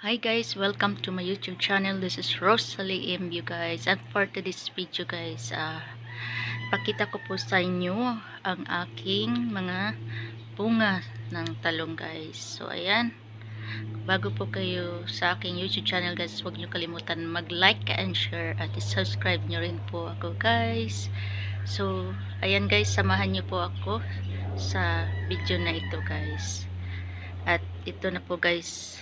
Hi guys, welcome to my YouTube channel. This is Rosalie M. You guys, and for today's video guys, ah, pakita ko po sa inyo ang aking mga bunga ng talong guys. So ayan, bago po kayo sa aking YouTube channel guys, huwag niyo kalimutan mag-like and share at subscribe niyo rin po ako guys. So ayan guys, samahan niyo po ako sa video na ito guys. At ito na po guys,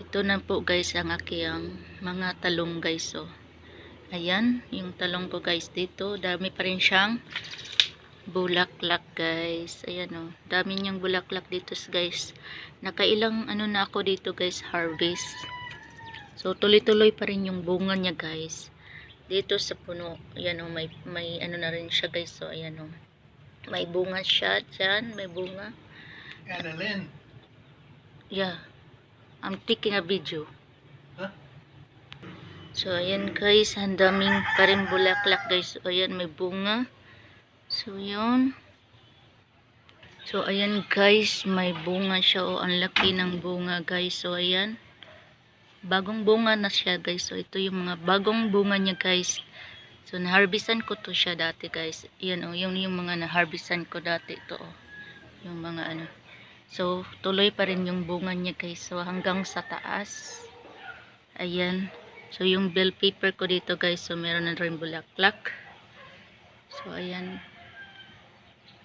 ito na po guys ang aking mga talong guys oh. Ayan, yung talong ko guys dito. Dami pa rin siyang bulaklak guys. Ayan oh. Dami niyang bulaklak dito guys. Nakailang ano na ako dito guys, harvest. So tuloy-tuloy pa rin yung bunga niya guys. Dito sa puno. Ayan oh, may, may ano na rin siya guys. So ayan oh. May bunga siya dyan. May bunga. Annalyn. Yeah. I'm taking a video. Huh? So, ayan guys. Ang daming pa rin bulaklak guys. Ayan, may bunga. So, yun. So, ayan guys. May bunga siya. O, ang laki ng bunga guys. So, ayan. Bagong bunga na siya guys. So, ito yung mga bagong bunga niya guys. So, naharbisan ko to siya dati guys. Ayan o. Yung, yung mga naharbisan ko dati. Ito o. Yung mga ano. So, tuloy pa rin yung bunga niya guys. So, hanggang sa taas. Ayan. So, yung bell paper ko dito guys. So, meron na rin bulaklak. So, ayan.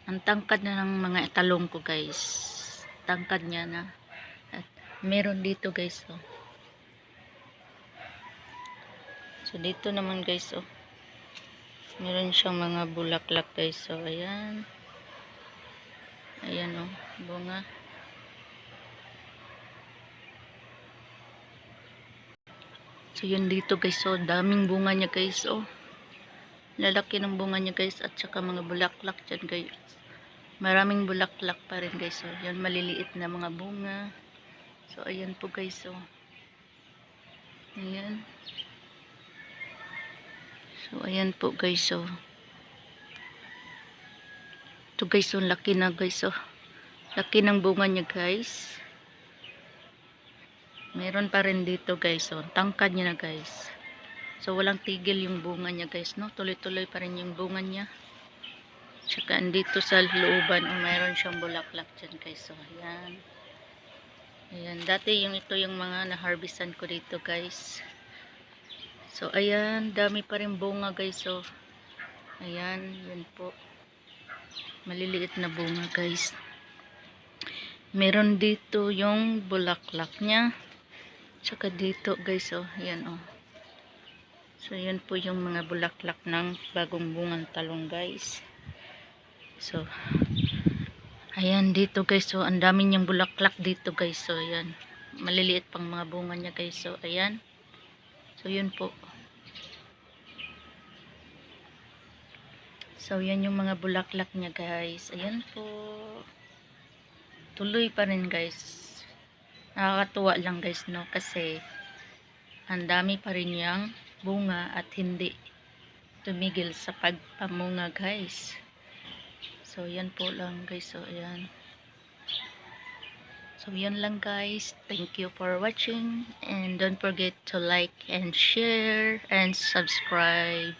Ang tangkad na ng mga talong ko guys. Tangkad niya na. At meron dito guys. Oh. So, dito naman guys. Oh. Meron siyang mga bulaklak guys. So, ayan. Ayan oh, bunga. So yun dito guys, so daming bunga niya guys, oh. Lalaki ng bunga niya guys at saka mga bulaklak dyan guys. Maraming bulaklak pa rin guys, so yun maliliit na mga bunga. So ayan po guys, oh. Ayan. So ayan po guys, oh. Ito guys, oh, laki na guys, oh. Laki ng bunga niya guys. Meron pa rin dito guys, oh. Tangkad niya na guys. So, walang tigil yung bunga niya guys, no? Tuloy-tuloy pa rin yung bunga niya. Tsaka andito sa looban, oh, mayroon siyang bulaklak dyan guys, so, ayan. Ayan, dati yung ito yung mga na-harvestan ko dito guys. So, ayan, dami pa rin bunga guys, so. Ayan, yan po maliliit na bunga guys meron dito yung bulaklak niya. Tsaka dito guys oh yan oh. So yan po yung mga bulaklak ng bagong bungang talong guys. So ayan dito guys so ang dami niyang bulaklak dito guys so ayan. Maliliit pang mga bunga niya guys so ayan. So yun po. So, yan yung mga bulaklak niya, guys. Ayan po. Tuloy pa rin, guys. Nakakatuwa lang, guys, no? Kasi, ang dami pa rin yung bunga at hindi tumigil sa pagpamunga, guys. So, yan po lang, guys. So, ayan. So, yan lang, guys. Thank you for watching. And don't forget to like and share and subscribe.